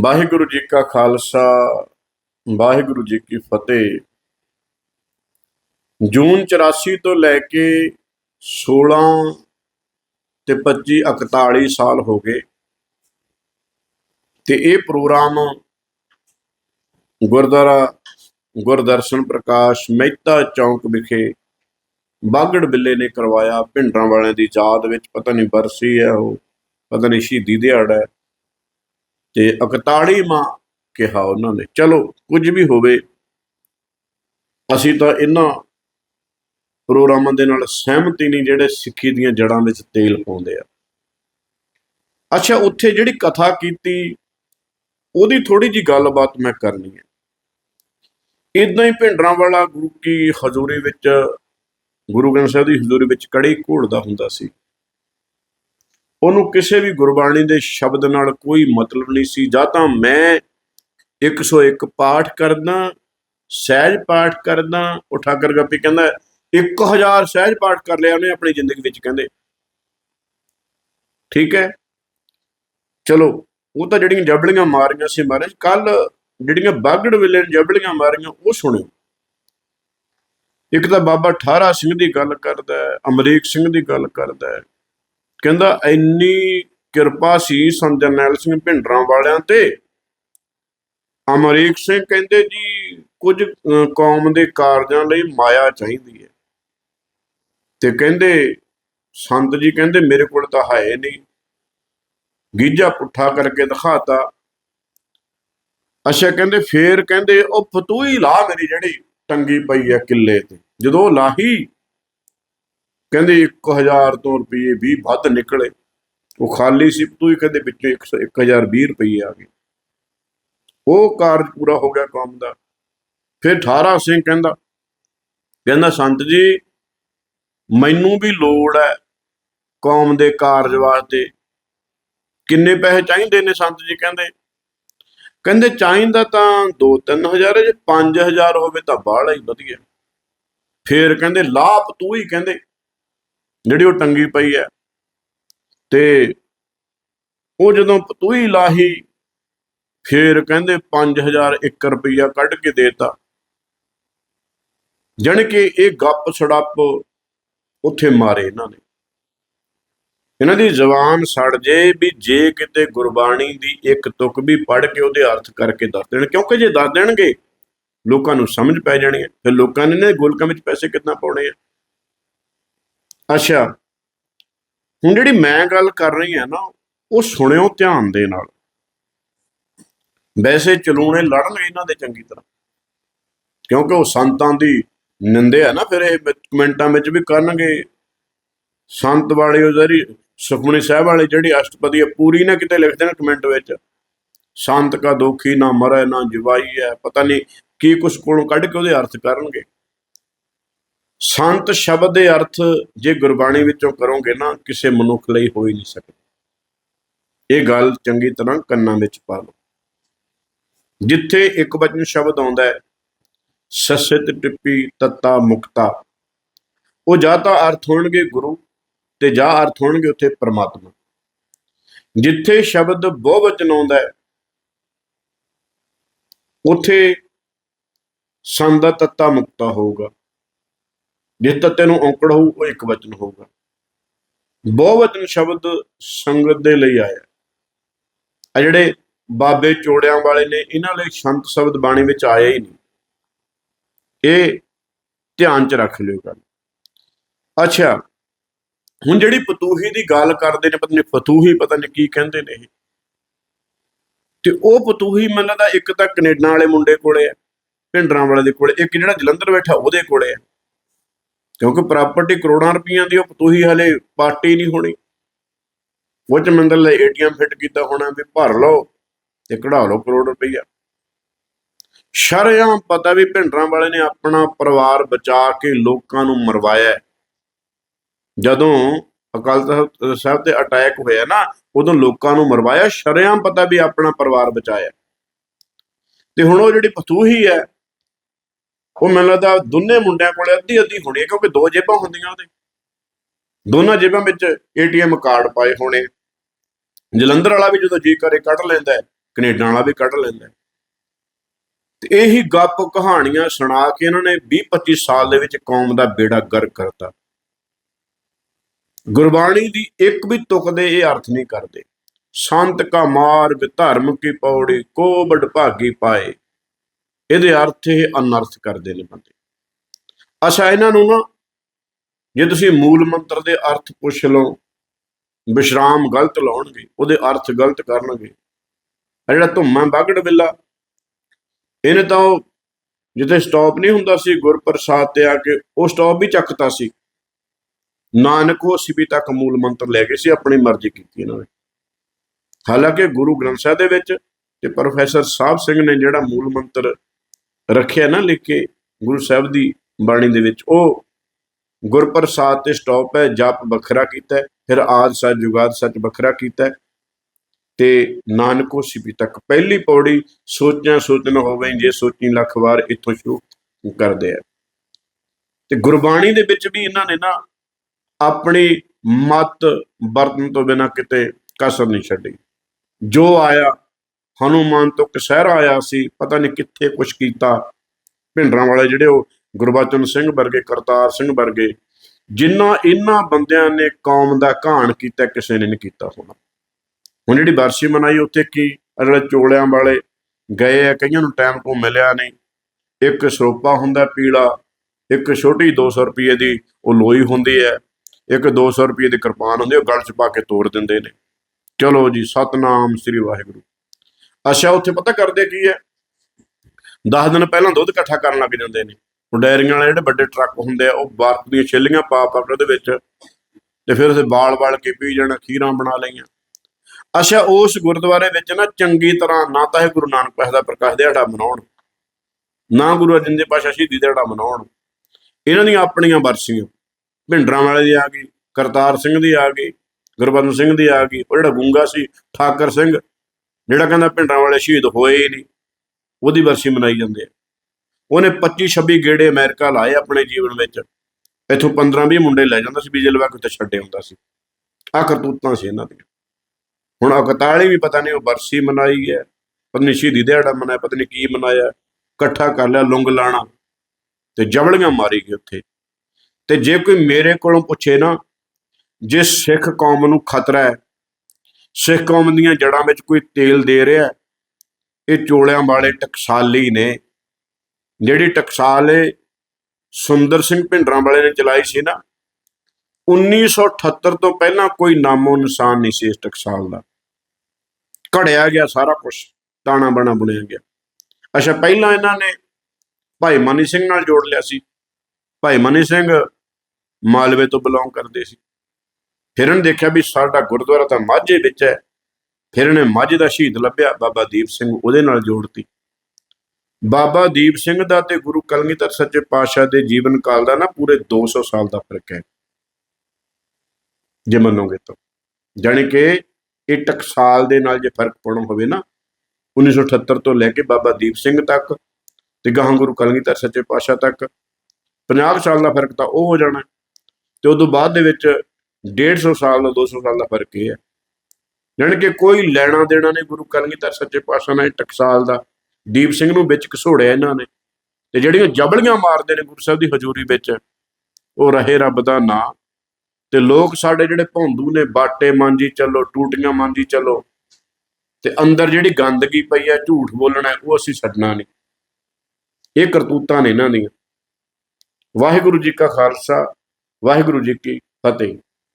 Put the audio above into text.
ਵਾਹਿਗੁਰੂ ਜੀ ਕਾ ਖਾਲਸਾ, ਵਾਹਿਗੁਰੂ ਜੀ ਕੀ ਫਤਿਹ। ਜੂਨ 84 ਤੋਂ ਲੈ ਕੇ 16 ਤੇ 25 41 ਸਾਲ ਹੋ ਗਏ। ਤੇ ਇਹ ਪ੍ਰੋਗਰਾਮ ਗੁਰਦੁਆਰਾ ਗੁਰਦਰਸ਼ਨ ਪ੍ਰਕਾਸ਼ ਮਹਿਤਾ ਚੌਂਕ ਵਿਖੇ ਬਾਗੜ ਬਿੱਲੇ ਨੇ ਕਰਵਾਇਆ। ਭਿੰਡਰਾਂ ਵਾਲਿਆਂ ਦੀ ਯਾਦ ਵਿੱਚ ਪਤਾ ਨਹੀਂ ਬਰਸੀ ਹੈ ਉਹ, ਪਤਾ ਨਹੀਂ ਸ਼ਹੀਦੀ ਦਿਹਾੜਾ ਹੈ। ਤੇ 41ਵਾਂ ਕਿਹਾ ਉਹਨਾਂ ਨੇ, ਚਲੋ, ਕੁਝ ਵੀ ਹੋਵੇ, ਅਸੀਂ ਤਾਂ ਇਹਨਾਂ ਪ੍ਰੋਗਰਾਮਾਂ ਦੇ ਨਾਲ ਸਹਿਮਤੀ ਨਹੀਂ ਜਿਹੜੇ ਸਿੱਖੀ ਦੀਆਂ ਜੜ੍ਹਾਂ ਵਿੱਚ ਤੇਲ ਪਾਉਂਦੇ ਆ। ਅੱਛਾ, ਉੱਥੇ ਜਿਹੜੀ ਕਥਾ ਕੀਤੀ, ਉਹਦੀ ਥੋੜੀ ਜੀ ਗੱਲਬਾਤ ਮੈਂ ਕਰਨੀ ਹੈ। ਇਦਾਂ ਹੀ ਭਿੰਡਰਾਂ ਵਾਲਾ ਗੁਰੂ ਕੀ ਹਜ਼ੂਰੀ ਵਿੱਚ, ਗੁਰੂ ਗ੍ਰੰਥ ਸਾਹਿਬ ਦੀ ਹਜ਼ੂਰੀ ਵਿੱਚ ਕੜੀ ਘੋੜਦਾ ਹੁੰਦਾ ਸੀ। ਉਹਨੂੰ ਕਿਸੇ ਵੀ ਗੁਰਬਾਣੀ ਦੇ ਸ਼ਬਦ ਨਾਲ ਕੋਈ ਮਤਲਬ ਨਹੀਂ ਸੀ। ਜਾਂ ਤਾਂ ਮੈਂ 101 ਪਾਠ ਕਰਦਾ, ਸਹਿਜ ਪਾਠ ਕਰਦਾ, ਉਹ ਠਾਕਰ ਗੱਪੀ ਕਹਿੰਦਾ 1000 ਸਹਿਜ ਪਾਠ ਕਰ ਲਿਆ ਉਹਨੇ ਆਪਣੀ ਜ਼ਿੰਦਗੀ ਵਿੱਚ ਕਹਿੰਦੇ। ਠੀਕ ਹੈ? ਚਲੋ, ਉਹ ਤਾਂ ਜਿਹੜੀਆਂ ਜਬਲੀਆਂ ਮਾਰੀਆਂ ਸੀ ਮਹਾਰਾਜ, ਕੱਲ ਜਿਹੜੀਆਂ ਬਾਗੜ ਵੇਲੇ ਜਬਲੀਆਂ ਮਾਰੀਆਂ, ਉਹ ਸੁਣਿਓ। ਇੱਕ ਤਾਂ ਬਾਬਾ ਠਾਰਾ ਸਿੰਘ ਦੀ ਗੱਲ ਕਰਦਾ ਅਮਰੀਕ ਸਿੰਘ ਦੀ ਗੱਲ ਕਰਦਾ ਕਹਿੰਦਾ, ਇੰਨੀ ਕਿਰਪਾ ਸੀ ਸੰਤ ਜਰਨੈਲ ਸਿੰਘ ਭਿੰਡਰਾਂ ਵਾਲਿਆਂ ਤੇ। ਅਮਰੀਕ ਸਿੰਘ ਕਹਿੰਦੇ, ਜੀ, ਕੁਝ ਕੌਮ ਦੇ ਕਾਰਜਾਂ ਲਈ ਮਾਇਆ ਚਾਹੀਦੀ ਹੈ। ਤੇ ਕਹਿੰਦੇ, ਸੰਤ ਜੀ ਕਹਿੰਦੇ, ਮੇਰੇ ਕੋਲ ਤਾਂ ਹੈ ਨਹੀਂ। ਗੀਜਾ ਪੁੱਠਾ ਕਰਕੇ ਦਿਖਾਤਾ। ਅੱਛਾ, ਕਹਿੰਦੇ, ਫੇਰ ਕਹਿੰਦੇ ਉਹ ਫਤੂਈ ਲਾ ਮੇਰੀ ਜਿਹੜੀ ਟੰਗੀ ਪਈ ਹੈ ਕਿੱਲੇ ਤੇ। ਜਦੋਂ ਉਹ ਲਾਹੀ ਕਹਿੰਦੇ 1000 ਤੋਂ ਰੁਪਏ 20 ਵੱਧ ਨਿਕਲੇ। ਉਹ ਖਾਲੀ ਸੀ, ਤੂੰ ਹੀ ਕਹਿੰਦੇ ਵਿੱਚੋਂ 100 1020 ਰੁਪਏ ਆ ਗਏ। ਉਹ ਕਾਰਜ ਪੂਰਾ ਹੋ ਗਿਆ ਕੌਮ ਦਾ। ਫਿਰ ਠਾਰਾ ਸਿੰਘ ਕਹਿੰਦਾ ਕਹਿੰਦਾ, ਸੰਤ ਜੀ, ਮੈਨੂੰ ਵੀ ਲੋੜ ਹੈ ਕੌਮ ਦੇ ਕਾਰਜ ਵਾਸਤੇ। ਕਿੰਨੇ ਪੈਸੇ ਚਾਹੀਦੇ ਨੇ ਸੰਤ ਜੀ? ਕਹਿੰਦੇ ਕਹਿੰਦੇ, ਚਾਹੀਦਾ ਤਾਂ 2-3000 ਜੇ 5000 ਹੋਵੇ ਤਾਂ ਬਾਹਲਾ ਹੀ ਵਧੀਆ। ਫੇਰ ਕਹਿੰਦੇ ਲਾਪ ਤੂੰ ਹੀ, ਕਹਿੰਦੇ ਜਿਹੜੀ ਉਹ ਟੰਗੀ ਪਈ ਹੈ। ਤੇ ਉਹ ਜਦੋਂ ਪਤੂਈ ਲਾਹੀ, ਫੇਰ ਕਹਿੰਦੇ 5000 1 ਰੁਪਈਆ ਕੱਢ ਕੇ ਦੇਤਾ। ਜਣ ਕਿ ਇਹ ਗੱਪ ਛੜੱਪ ਉੱਥੇ ਮਾਰੇ ਇਹਨਾਂ ਨੇ। ਇਹਨਾਂ ਦੀ ਜ਼ੁਬਾਨ ਸੜ ਜੇ ਵੀ ਜੇ ਕਿਤੇ ਗੁਰਬਾਣੀ ਦੀ ਇੱਕ ਤੁਕ ਵੀ ਪੜ੍ਹ ਕੇ ਉਹਦੇ ਅਰਥ ਕਰਕੇ ਦੱਸ ਦੇਣ, ਕਿਉਂਕਿ ਜੇ ਦੱਸ ਦੇਣਗੇ, ਲੋਕਾਂ ਨੂੰ ਸਮਝ ਪੈ ਜਾਣੀ ਹੈ। ਫਿਰ ਲੋਕਾਂ ਨੇ ਨੇ ਗੋਲਕਾਂ ਵਿੱਚ ਪੈਸੇ ਕਿੰਨਾ ਪਾਉਣੇ ਆ? ਅੱਛਾ। ਹੁਣ ਜਿਹੜੀ ਮੈਂ ਗੱਲ ਕਰ ਰਹੀ ਹਾਂ ਨਾ, ਉਹ ਸੁਣਿਓ ਧਿਆਨ ਦੇ ਨਾਲ। ਵੈਸੇ ਚਲੂਣੇ ਲੜਨਗੇ ਇਹਨਾਂ ਦੇ ਚੰਗੀ ਤਰ੍ਹਾਂ। ਕਿਉਂਕਿ ਉਹ ਸੰਤਾਂ ਦੀ ਨਿੰਦੇ ਆ ਨਾ, ਫਿਰ ਇਹ ਕਮੈਂਟਾਂ ਵਿੱਚ ਵੀ ਕਰਨਗੇ। ਸੰਤ ਵਾਲੇ ਉਹ ਜਿਹੜੀ ਸੁਖਮਨੀ ਸਾਹਿਬ ਵਾਲੇ ਜਿਹੜੀ ਅਸ਼ਟਪਦੀ ਹੈ ਪੂਰੀ ਨਾ ਕਿਤੇ ਲਿਖ ਦੇਣ ਕਮੈਂਟ ਵਿੱਚ। ਸੰਤ ਕਾ ਦੋਖੀ ਨਾ ਮਰੈ, ਨਾ ਜਵਾਈ ਹੈ। ਪਤਾ ਨਹੀਂ ਕੀ ਕੁਛ ਕੋਲੋਂ ਕੱਢ ਕੇ ਉਹਦੇ ਅਰਥ ਕਰਨਗੇ। ਸੰਤ ਸ਼ਬਦ ਦੇ ਅਰਥ ਜੇ ਗੁਰਬਾਣੀ ਵਿੱਚੋਂ ਕਰੋਗੇ ਨਾ, ਕਿਸੇ ਮਨੁੱਖ ਲਈ ਹੋ ਹੀ ਨਹੀਂ ਸਕਦੇ। ਇਹ ਗੱਲ ਚੰਗੀ ਤਰ੍ਹਾਂ ਕੰਨਾਂ ਵਿੱਚ ਪਾ ਲਓ। ਜਿੱਥੇ ਇੱਕ ਵਚਨ ਸ਼ਬਦ ਆਉਂਦਾ ਹੈ, ਸਸਿਤ ਟਿੱਪੀ ਤੱਤਾ ਮੁਕਤਾ, ਉਹ ਜਾਂ ਤਾਂ ਅਰਥ ਹੋਣਗੇ ਗੁਰੂ ਤੇ ਜਾਂ ਅਰਥ ਹੋਣਗੇ ਉੱਥੇ ਪਰਮਾਤਮਾ। ਜਿੱਥੇ ਸ਼ਬਦ ਬਹੁਵਚਨ ਆਉਂਦਾ ਹੈ, ਉੱਥੇ ਸੰਦ ਦਾ ਤੱਤਾ ਮੁਕਤਾ ਹੋਊਗਾ। ਜਿਸ ਤੱਤੇ ਨੂੰ ਔਂਕੜ ਹੋਊ, ਉਹ ਇੱਕ ਵਚਨ ਹੋਊਗਾ। ਬਹੁਵਚਨ ਸ਼ਬਦ ਸੰਗਤ ਦੇ ਲਈ ਆਇਆ। ਆ ਜਿਹੜੇ ਬਾਬੇ ਚੋੜਿਆਂ ਵਾਲੇ ਨੇ, ਇਹਨਾਂ ਲਈ ਸੰਤ ਸ਼ਬਦ ਬਾਣੀ ਵਿੱਚ ਆਇਆ ਹੀ ਨਹੀਂ। ਇਹ ਧਿਆਨ ਚ ਰੱਖ ਲਿਓ ਗੱਲ। ਅੱਛਾ, ਹੁਣ ਜਿਹੜੀ ਪਤੂਹੀ ਦੀ ਗੱਲ ਕਰਦੇ ਨੇ, ਪਤਾ ਨਹੀਂ ਫਤੂਹੀ ਪਤਾ ਨਹੀਂ ਕੀ ਕਹਿੰਦੇ ਨੇ ਇਹ। ਤੇ ਉਹ ਪਤੂਹੀ ਮੈਨੂੰ ਲੱਗਦਾ ਇੱਕ ਤਾਂ ਕੈਨੇਡਾ ਵਾਲੇ ਮੁੰਡੇ ਕੋਲੇ ਆ, ਭਿੰਡਰਾਂ ਵਾਲੇ ਦੇ ਕੋਲੇ, ਇੱਕ ਜਿਹੜਾ ਜਲੰਧਰ ਬੈਠਾ ਉਹਦੇ ਕੋਲੇ ਆ। ਕਿਉਂਕਿ ਪ੍ਰਾਪਰਟੀ ਕਰੋੜਾਂ ਰੁਪਈਆਂ ਦੀ ਉਹ ਪਤੂਹੀ ਹਲੇ ਪਾਰਟੀ ਨਹੀਂ ਹੋਣੀ। ਉਹ ਚ ਮੰਦਰ ਲਈ ਏਟੀਐਮ ਫਿੱਟ ਕੀਤਾ ਹੋਣਾ ਵੀ ਭਰ ਲਓ ਤੇ ਕਢਾ ਲਓ ਕਰੋੜ ਰੁਪਈਆ। ਸ਼ਰਯਾਮ ਪਤਾ ਵੀ ਭਿੰਡਰਾਂ ਵਾਲੇ ਨੇ ਆਪਣਾ ਪਰਿਵਾਰ ਬਚਾ ਕੇ ਲੋਕਾਂ ਨੂੰ ਮਰਵਾਇਆ ਜਦੋਂ ਅਕਾਲ ਤਖ਼ਤ ਸਾਹਿਬ ਤੇ ਅਟੈਕ ਹੋਇਆ ਨਾ, ਉਦੋਂ ਲੋਕਾਂ ਨੂੰ ਮਰਵਾਇਆ ਸ਼ਰਯਾਮ ਪਤਾ ਵੀ ਆਪਣਾ ਪਰਿਵਾਰ ਬਚਾਇਆ। ਤੇ ਹੁਣ ਉਹ ਜਿਹੜੀ ਫਤੂਹੀ ਹੈ ਉਹ ਮੈਨੂੰ ਲੱਗਦਾ ਦੋਨੇ ਮੁੰਡਿਆਂ ਕੋਲੇ ਅੱਧੀ ਅੱਧੀ ਹੋਣੀ ਹੈ, ਕਿਉਂਕਿ ਦੋ ਜੇਬਾਂ ਹੁੰਦੀਆਂ ਉਹਦੇ। ਦੋਨਾਂ ਜੇਬਾਂ ਵਿੱਚ ਏਟੀਐਮ ਕਾਰਡ ਪਾਏ ਹੋਣੇ ਜਲੰਧਰ ਵਾਲਾ ਵੀ ਜਦੋਂ ਜੀ ਕਰੇ ਕੱਢ ਲੈਂਦਾ ਹੈ, ਕੈਨੇਡਾ ਵਾਲਾ ਵੀ ਕੱਢ ਲੈਂਦਾ ਤੇ ਇਹੀ ਗੱਪ ਕਹਾਣੀਆਂ ਸੁਣਾ ਕੇ ਇਹਨਾਂ ਨੇ 20 25 ਸਾਲ ਦੇ ਵਿੱਚ ਕੌਮ ਦਾ ਬੇੜਾ ਗਰ ਕਰਤਾ। ਗੁਰਬਾਣੀ ਦੀ ਇੱਕ ਵੀ ਤੁਕ ਦੇ ਇਹ ਅਰਥ ਨਹੀਂ ਕਰਦੇ। ਸੰਤ ਕਾ ਮਾਰਗ ਧਰਮ ਕੀ ਪੌੜੀ, ਕੋ ਬੜ ਭਾਗੀ ਪਾਏ। ਇਹਦੇ ਅਰਥ ਇਹ ਅਨਰਥ ਕਰਦੇ ਨੇ ਬੰਦੇ। ਅੱਛਾ, ਇਹਨਾਂ ਨੂੰ ਨਾ ਜੇ ਤੁਸੀਂ ਮੂਲ ਮੰਤਰ ਦੇ ਅਰਥ ਪੁੱਛ ਲਓ, ਵਿਸ਼ਰਾਮ ਗਲਤ ਲਾਉਣਗੇ, ਉਹਦੇ ਅਰਥ ਗਲਤ ਕਰਨਗੇ। ਜਿਹੜਾ ਧੁੰਮਾ ਬਾਗੜ ਬਿੱਲਾ, ਇਹਨੇ ਤਾਂ ਉਹ ਜਿੱਥੇ ਸਟਾਪ ਨਹੀਂ ਹੁੰਦਾ ਸੀ, ਗੁਰਪ੍ਰਸਾਦ ਤੇ ਆ ਕੇ ਉਹ ਸਟਾਪ ਵੀ ਚੱਕਤਾ ਸੀ। ਨਾਨਕ ਉਹ ਸਿਪੀ ਤੱਕ ਮੂਲ ਮੰਤਰ ਲੈ ਗਏ ਸੀ, ਆਪਣੀ ਮਰਜ਼ੀ ਕੀਤੀ ਇਹਨਾਂ ਨੇ। ਹਾਲਾਂਕਿ ਗੁਰੂ ਗ੍ਰੰਥ ਸਾਹਿਬ ਦੇ ਵਿੱਚ ਤੇ ਪ੍ਰੋਫੈਸਰ ਸਾਹਿਬ ਸਿੰਘ ਨੇ ਜਿਹੜਾ ਮੂਲ ਮੰਤਰ ਰੱਖਿਆ ਨਾ ਲਿਖ ਕੇ ਗੁਰੂ ਸਾਹਿਬ ਦੀ ਬਾਣੀ ਦੇ ਵਿੱਚ। ਉਹ ਗੁਰਪ੍ਰਸਾਦ ਤੇ ਸਟਾਪ ਹੈ, ਜਪ ਵੱਖਰਾ ਕੀਤਾ ਫਿਰ ਆਦ ਸੱਚ ਜੁਗਾਦ ਸੱਚ ਵੱਖਰਾ ਕੀਤਾ ਤੇ ਨਾਨਕੋ ਸਿਪੀ ਤੱਕ ਪਹਿਲੀ ਪੌੜੀ ਸੋਚਿਆ ਸੋਚਣ ਹੋਵੇ, ਜੇ ਸੋਚੀ ਲੱਖ ਵਾਰ ਇੱਥੋਂ ਸ਼ੁਰੂ ਕਰਦੇ ਆ। ਤੇ ਗੁਰਬਾਣੀ ਦੇ ਵਿੱਚ ਵੀ ਇਹਨਾਂ ਨੇ ਨਾ ਆਪਣੀ ਮਤ ਵਰਤਨ ਤੋਂ ਬਿਨਾ ਕਿਤੇ ਕਸਰ ਨਹੀਂ ਛੱਡੀ। ਜੋ ਆਇਆ ਹਨੂਮਾਨ ਤੋਂ ਕਸਹਿਰਾ ਆਇਆ ਸੀ ਪਤਾ ਨਹੀਂ ਕਿੱਥੇ ਕੁਛ ਕੀਤਾ। ਭਿੰਡਰਾਂ ਵਾਲੇ ਜਿਹੜੇ ਉਹ ਗੁਰਬਚਨ ਸਿੰਘ ਵਰਗੇ ਕਰਤਾਰ ਸਿੰਘ ਵਰਗੇ ਜਿਨ੍ਹਾਂ ਇਹਨਾਂ ਬੰਦਿਆਂ ਨੇ ਕੌਮ ਦਾ ਘਾਣ ਕੀਤਾ ਕਿਸੇ ਨੇ ਨਹੀਂ ਕੀਤਾ ਹੋਣਾ। ਹੁਣ ਜਿਹੜੀ ਵਰਸੀ ਮਨਾਈ ਉੱਥੇ ਕੀ ਆਹ ਜਿਹੜੇ ਚੋਲਿਆਂ ਵਾਲੇ ਗਏ ਆ ਕਈਆਂ ਨੂੰ ਟਾਈਮ ਕੋ ਮਿਲਿਆ ਨਹੀਂ। ਇੱਕ ਸਰੋਪਾ ਹੁੰਦਾ ਪੀਲਾ ਇੱਕ ਛੋਟੀ 200 ਰੁਪਏ ਦੀ ਉਹ ਲੋਈ ਹੁੰਦੀ ਹੈ ਇੱਕ 200 ਰੁਪਏ ਦੀ ਕਿਰਪਾਨ ਹੁੰਦੀ ਹੈ, ਉਹ ਗਲ 'ਚ ਪਾ ਕੇ ਤੋੜ ਦਿੰਦੇ ਨੇ। ਚਲੋ ਜੀ ਸਤਨਾਮ ਸ੍ਰੀ ਵਾਹਿਗੁਰੂ। ਅੱਛਾ, ਉੱਥੇ ਪਤਾ ਕਰਦੇ ਕੀ ਹੈ? 10 ਦਿਨ ਪਹਿਲਾਂ ਦੁੱਧ ਇਕੱਠਾ ਕਰਨ ਲੱਗ ਜਾਂਦੇ ਨੇ। ਉਹ ਡੈਰੀਆਂ ਵਾਲੇ ਜਿਹੜੇ ਵੱਡੇ ਟਰੱਕ ਹੁੰਦੇ ਆ, ਉਹ ਬਰਫ਼ ਦੀਆਂ ਛਿੱਲੀਆਂ ਪਾ ਪਾ ਕੇ ਉਹਦੇ ਵਿੱਚ ਤੇ ਫਿਰ ਉਸੇ ਬਾਲ-ਬਾਲ ਕੇ ਪੀ ਜਾਣਾ, ਖੀਰਾਂ ਬਣਾ ਲਈਆਂ। ਅੱਛਾ, ਉਸ ਗੁਰਦੁਆਰੇ ਵਿੱਚ ਨਾ ਚੰਗੀ ਤਰ੍ਹਾਂ ਨਾ ਤਾਂ ਇਹ ਗੁਰੂ ਨਾਨਕ ਪਾਤਸ਼ਾਹ ਦਾ ਪ੍ਰਕਾਸ਼ ਦਿਹਾੜਾ ਮਨਾਉਣ, ਨਾ ਗੁਰੂ ਅਰਜਨ ਦੇਵ ਪਾਤਸ਼ਾਹ ਸ਼ਹੀਦੀ ਦਿਹਾੜਾ ਮਨਾਉਣ। ਇਹਨਾਂ ਦੀਆਂ ਆਪਣੀਆਂ ਵਰਸੀਆਂ ਭਿੰਡਰਾਂ ਵਾਲੇ ਦੀ ਆ ਗਈ, ਕਰਤਾਰ ਸਿੰਘ ਦੀ ਆ ਗਈ ਗੁਰਬੰਦ ਸਿੰਘ ਦੀ ਆ ਗਈ, ਉਹ ਜਿਹੜਾ ਗੁੰਗਾ ਸੀ, ਠਾਕਰ ਸਿੰਘ ਜਿਹੜਾ ਕਹਿੰਦਾ ਭਿੰਡਰਾਂ ਵਾਲੇ ਸ਼ਹੀਦ ਹੋਏ ਹੀ ਨਹੀਂ, ਉਹਦੀ ਵਰਸੀ ਮਨਾਈ ਜਾਂਦੇ ਆ ਉਹਨੇ 25 26 ਗੇੜੇ ਅਮਰੀਕਾ ਲਾਏ ਆਪਣੇ ਜੀਵਨ ਵਿੱਚ। ਇੱਥੋਂ 15 20 ਮੁੰਡੇ ਲੈ ਜਾਂਦਾ ਸੀ ਬੀਜੇ ਲਵਾ ਕੇ ਉੱਤੇ ਛੱਡੇ ਹੁੰਦਾ ਸੀ। ਆ ਕਰਤੂਤਾਂ ਸੀ ਇਹਨਾਂ ਦੀਆਂ। ਹੁਣ 41 ਵੀ ਪਤਾ ਨਹੀਂ ਉਹ ਵਰਸੀ ਮਨਾਈ ਹੈ ਪਤਨੀ ਸ਼ਹੀਦੀ ਦਿਹਾੜਾ ਮਨਾਇਆ ਪਤਨੀ ਕੀ ਮਨਾਇਆ, ਇਕੱਠਾ ਕਰ ਲਿਆ ਲੁੰਗ ਲਾਣਾ ਤੇ ਜਵਲੀਆਂ ਮਾਰੀ ਗਈ ਉੱਥੇ। ਤੇ ਜੇ ਕੋਈ ਮੇਰੇ ਕੋਲੋਂ ਪੁੱਛੇ ਨਾ, ਜੇ ਸਿੱਖ ਕੌਮ ਨੂੰ ਖਤਰਾ ਹੈ ਸਿੱਖ ਕੌਮ ਦੀਆਂ ਜੜਾਂ ਵਿੱਚ ਕੋਈ ਤੇਲ ਦੇ ਰਿਹਾ ਇਹ ਚੋਲਿਆਂ ਵਾਲੇ ਟਕਸਾਲੀ ਨੇ। ਜਿਹੜੀ ਟਕਸਾਲ ਇਹ ਸੁੰਦਰ ਸਿੰਘ ਭਿੰਡਰਾਂ ਵਾਲੇ ਨੇ ਚਲਾਈ ਸੀ ਨਾ 1978 ਤੋਂ ਪਹਿਲਾਂ ਕੋਈ ਨਾਮੋ ਨਿਸ਼ਾਨ ਨਹੀਂ ਸੀ ਇਸ ਟਕਸਾਲ ਦਾ। ਘੜਿਆ ਗਿਆ ਸਾਰਾ ਕੁਝ ਤਾਣਾ ਬਣਾ ਬੁਣਿਆ ਗਿਆ। ਅੱਛਾ, ਪਹਿਲਾਂ ਇਹਨਾਂ ਨੇ ਭਾਈ ਮਨੀ ਸਿੰਘ ਨਾਲ ਜੋੜ ਲਿਆ ਸੀ। ਭਾਈ ਮਨੀ ਸਿੰਘ ਮਾਲਵੇ ਤੋਂ ਬਿਲੋਂਗ ਕਰਦੇ ਸੀ। ਫਿਰ ਇਹਨੇ ਦੇਖਿਆ ਵੀ ਸਾਡਾ ਗੁਰਦੁਆਰਾ ਤਾਂ ਮਾਝੇ ਵਿੱਚ ਹੈ। ਫਿਰ ਇਹਨੇ ਮਾਝੇ ਦਾ ਸ਼ਹੀਦ ਲੱਭਿਆ, ਬਾਬਾ ਦੀਪ ਸਿੰਘ ਉਹਦੇ ਨਾਲ ਜੋੜਤੀ। ਬਾਬਾ ਦੀਪ ਸਿੰਘ ਦਾ ਤੇ ਗੁਰੂ ਕਲਗੀਧਰ ਸੱਚੇ ਪਾਤਸ਼ਾਹ ਦੇ ਜੀਵਨ ਕਾਲ ਦਾ ਨਾ ਪੂਰੇ 200 ਸਾਲ ਦਾ ਫ਼ਰਕ ਹੈ, ਜੇ ਮੰਨੋਗੇ ਤਾਂ। ਜਾਣੀ ਕਿ ਇਹ ਟਕਸਾਲ ਦੇ ਨਾਲ ਜੇ ਫ਼ਰਕ ਪਾਉਣਾ ਹੋਵੇ ਨਾ 1978 ਤੋਂ ਲੈ ਕੇ ਬਾਬਾ ਦੀਪ ਸਿੰਘ ਤੱਕ ਤੇ ਗਾਹਾਂ ਗੁਰੂ ਕਲਗੀਧਰ ਸੱਚੇ ਪਾਤਸ਼ਾਹ ਤੱਕ 50 ਸਾਲ ਦਾ ਫ਼ਰਕ ਤਾਂ ਉਹ ਹੋ ਜਾਣਾ। ਤੇ ਉਦੋਂ ਬਾਅਦ ਦੇ ਵਿੱਚ 150 ਸਾਲ ਦਾ 200 ਸਾਲ ਦਾ ਫ਼ਰਕ ਇਹ ਹੈ। ਜਾਣੀ ਕਿ ਕੋਈ ਲੈਣਾ ਦੇਣਾ ਨਹੀਂ, ਗੁਰੂ ਕਲਗੀਧਰ ਸੱਚੇ ਪਾਤਸ਼ਾਹ ਨਾਲ ਟਕਸਾਲ ਦਾ, ਦੀਪ ਸਿੰਘ ਨੂੰ ਵਿੱਚ ਘਸੋੜਿਆ ਇਹਨਾਂ ਨੇ। ਤੇ ਜਿਹੜੀਆਂ ਜਬਲੀਆਂ ਮਾਰਦੇ ਨੇ ਗੁਰੂ ਸਾਹਿਬ ਦੀ ਹਜ਼ੂਰੀ ਵਿੱਚ, ਉਹ ਰਹੇ ਰੱਬ ਦਾ ਨਾਂ। ਤੇ ਲੋਕ ਸਾਡੇ ਜਿਹੜੇ ਭੌਂਦੂ ਨੇ, ਬਾਟੇ ਮਾਂਜੀ ਚੱਲੋ, ਟੂਟੀਆਂ ਮਾਂਜੀ ਚੱਲੋ, ਤੇ ਅੰਦਰ ਜਿਹੜੀ ਗੰਦਗੀ ਪਈ ਹੈ, ਝੂਠ ਬੋਲਣਾ, ਉਹ ਅਸੀਂ ਛੱਡਣਾ ਨਹੀਂ। ਇਹ ਕਰਤੂਤਾਂ ਨੇ ਇਹਨਾਂ ਦੀਆਂ। ਵਾਹਿਗੁਰੂ ਜੀ ਕਾ ਖਾਲਸਾ, ਵਾਹਿਗੁਰੂ ਜੀ ਕੀ ਫਤਿਹ।